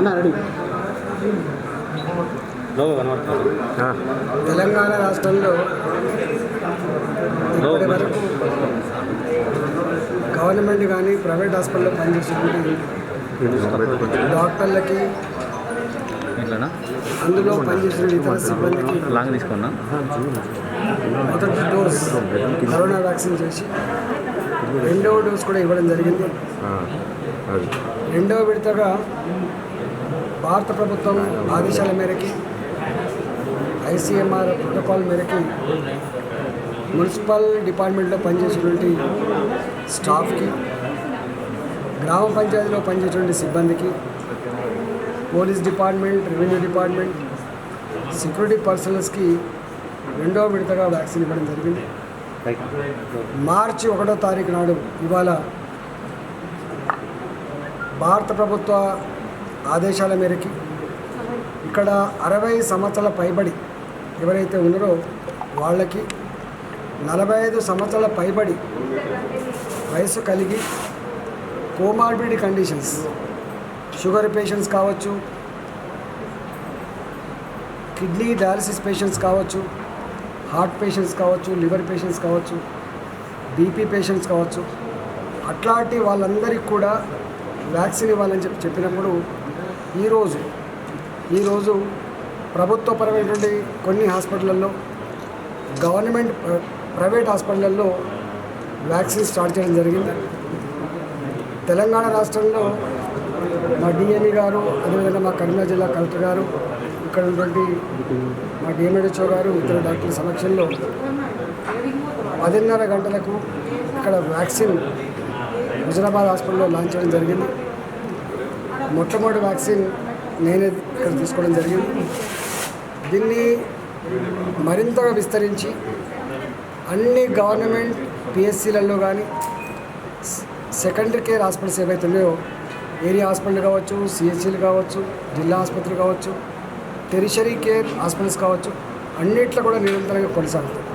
అన్న రెడీ. తెలంగాణ రాష్ట్రంలో ఇప్పటి వరకు గవర్నమెంట్ కానీ ప్రైవేట్ హాస్పిటల్లో పనిచేసేటువంటి డాక్టర్లకి అందులో పనిచేసిన ఇతర సిబ్బందికి లాంగ్ తీసుకున్నా? మొదటి డోస్ కరోనా వ్యాక్సిన్ చేసి రెండవ డోస్ కూడా ఇవ్వడం జరిగింది. రెండవ విడతగా భారత ప్రభుత్వం ఆదేశాల మేరకి ఐసీఎంఆర్ ప్రోటోకాల్ మేరకి మున్సిపల్ డిపార్ట్మెంట్లో పనిచేసేటువంటి స్టాఫ్కి గ్రామ పంచాయతీలో పనిచేసేటువంటి సిబ్బందికి police department revenue department security పర్సనల్స్కి రెండో విడతగా వ్యాక్సిన్ ఇవ్వడం జరిగింది. మార్చి ఒకటో తారీఖు నాడు ఇవాళ భారత ప్రభుత్వ ఆదేశాల మేరకి ఇక్కడ అరవై సంవత్సరాల పైబడి ఎవరైతే ఉన్నారో వాళ్ళకి నలభై ఐదు సంవత్సరాల పైబడి వయసు కలిగి కోమార్బిడ్ కండిషన్స్ షుగర్ పేషెంట్స్ కావచ్చు కిడ్నీ డయాలసిస్ పేషెంట్స్ కావచ్చు హార్ట్ పేషెంట్స్ కావచ్చు లివర్ పేషెంట్స్ కావచ్చు బీపీ పేషెంట్స్ కావచ్చు అట్లాంటి వాళ్ళందరికీ కూడా వ్యాక్సిన్ ఇవ్వాలని చెప్పి చెప్పినప్పుడు ఈరోజు ఈరోజు ప్రభుత్వపరమైనటువంటి కొన్ని హాస్పిటళ్ళల్లో గవర్నమెంట్ ప్ర- ప్రైవేట్ హాస్పిటళ్ళల్లో వ్యాక్సిన్ స్టార్ట్ చేయడం జరిగింది. తెలంగాణ రాష్ట్రంలో మా డిఎంఈ గారు అదేవిధంగా మా కరీంనగర్ జిల్లా కలెక్టర్ గారు ఇక్కడ ఉన్నటువంటి మా డిఎంహెచ్ఓ గారు ఇతర డాక్టర్ల సమక్షంలో పదిన్నర గంటలకు ఇక్కడ వ్యాక్సిన్ హుజరాబాద్ హాస్పిటల్లో లాంచ్ చేయడం జరిగింది. మొట్టమొదటి వ్యాక్సిన్ నేనే ఇక్కడ తీసుకోవడం జరిగింది. దీన్ని మరింతగా విస్తరించి అన్ని గవర్నమెంట్ పిఎస్సీలలో కానీ సెకండరీ కేర్ హాస్పిటల్స్ ఏవైతే ఉన్నాయో ఏరియా హాస్పిటల్ కావచ్చు సిహెచ్సీలు కావచ్చు జిల్లా ఆసుపత్రి కావచ్చు టెరిషరీ కేర్ హాస్పిటల్స్ కావచ్చు అన్నిట్లో కూడా నిరంతరంగా కొనసాగుతుంది.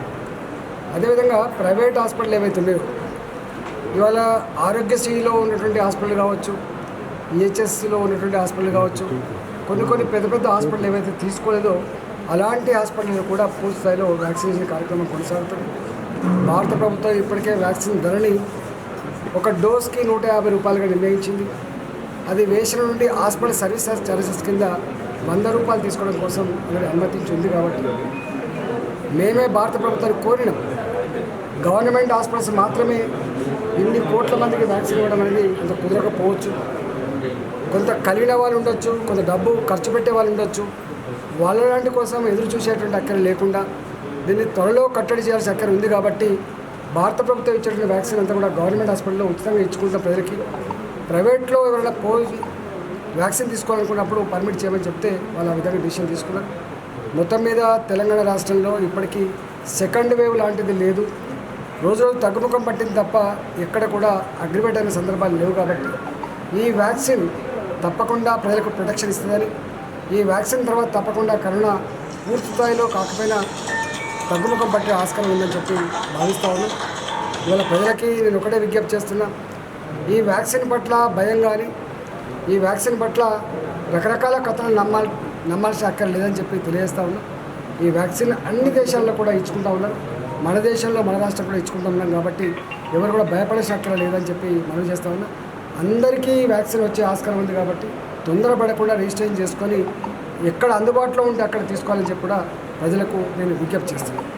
అదేవిధంగా ప్రైవేట్ హాస్పిటల్ ఏవైతే ఉన్నాయో ఇవాళ ఆరోగ్యశ్రీలో ఉన్నటువంటి హాస్పిటల్ కావచ్చు ఈహెచ్ఎస్సిలో ఉన్నటువంటి హాస్పిటల్ కావచ్చు. కొన్ని కొన్ని పెద్ద పెద్ద హాస్పిటల్ ఏవైతే తీసుకోలేదో అలాంటి హాస్పిటల్ కూడా పూర్తి స్థాయిలో వ్యాక్సినేషన్ కార్యక్రమం కొనసాగుతుంది. భారత ప్రభుత్వం ఇప్పటికే వ్యాక్సిన్ ధరని ఒక డోస్కి నూట యాభై రూపాయలుగా నిర్ణయించింది. అది వేసిన నుండి హాస్పిటల్ సర్వీస్ చార్జెస్ కింద వంద రూపాయలు తీసుకోవడం కోసం మీరు అనుమతించింది కాబట్టి మేమే భారత ప్రభుత్వాన్ని కోరినాం. గవర్నమెంట్ హాస్పిటల్స్ మాత్రమే ఇన్ని కోట్ల మందికి వ్యాక్సిన్ ఇవ్వడం అనేది అంత కుదరకపోవచ్చు. కొంత కలిగిన వాళ్ళు ఉండొచ్చు కొంత డబ్బు ఖర్చు పెట్టే వాళ్ళు ఉండొచ్చు. వాళ్ళలాంటి కోసం ఎదురు చూసేటువంటి అక్కర లేకుండా దీన్ని త్వరలో కట్టడి చేయాల్సిన అక్కర ఉంది కాబట్టి భారత ప్రభుత్వం ఇచ్చేటువంటి వ్యాక్సిన్ అంతా కూడా గవర్నమెంట్ హాస్పిటల్లో ఉచితంగా ఇచ్చుకుంటున్న ప్రజలకి ప్రైవేట్లో ఎవరైనా పోయి వ్యాక్సిన్ తీసుకోవాలనుకున్నప్పుడు పర్మిట్ చేయమని చెప్తే వాళ్ళు ఆ విధంగా డిసిషన్ తీసుకున్నారు. మొత్తం మీద తెలంగాణ రాష్ట్రంలో ఇప్పటికీ సెకండ్ వేవ్ లాంటిది లేదు. రోజు రోజు తగ్గుముఖం పట్టింది తప్ప ఎక్కడ కూడా అగ్రివేట్ అయిన సందర్భాలు లేవు కాబట్టి ఈ వ్యాక్సిన్ తప్పకుండా ప్రజలకు ప్రొటెక్షన్ ఇస్తుందని. ఈ వ్యాక్సిన్ తర్వాత తప్పకుండా కరోనా పూర్తి స్థాయిలో కాకపోయినా తగ్గుముఖం పట్టే ఆస్కారం ఉందని చెప్పి భావిస్తా ఉన్నాను ఇవాళ ప్రజలకి నేను ఒకటే విజ్ఞప్తి చేస్తున్నా. ఈ వ్యాక్సిన్ పట్ల భయం కానీ ఈ వ్యాక్సిన్ పట్ల రకరకాల కథలు నమ్మాలి నమ్మాల్సిన అక్కర్ లేదని చెప్పి తెలియజేస్తా ఉన్నా. ఈ వ్యాక్సిన్ అన్ని దేశాల్లో కూడా ఇచ్చుకుంటా ఉన్నారు. మన దేశంలో మన రాష్ట్రం కూడా ఇచ్చుకుంటా ఉన్నాం కాబట్టి ఎవరు కూడా భయపడే అక్కడ లేదని చెప్పి మనం చేస్తా ఉన్నా. అందరికీ వ్యాక్సిన్ వచ్చే ఆస్కారం ఉంది కాబట్టి తొందరపడకుండా రిజిస్ట్రేషన్ చేసుకొని ఎక్కడ అందుబాటులో ఉంటే అక్కడ తీసుకోవాలని చెప్పి కూడా ప్రజలకు నేను విజ్ఞప్తి చేస్తున్నాను.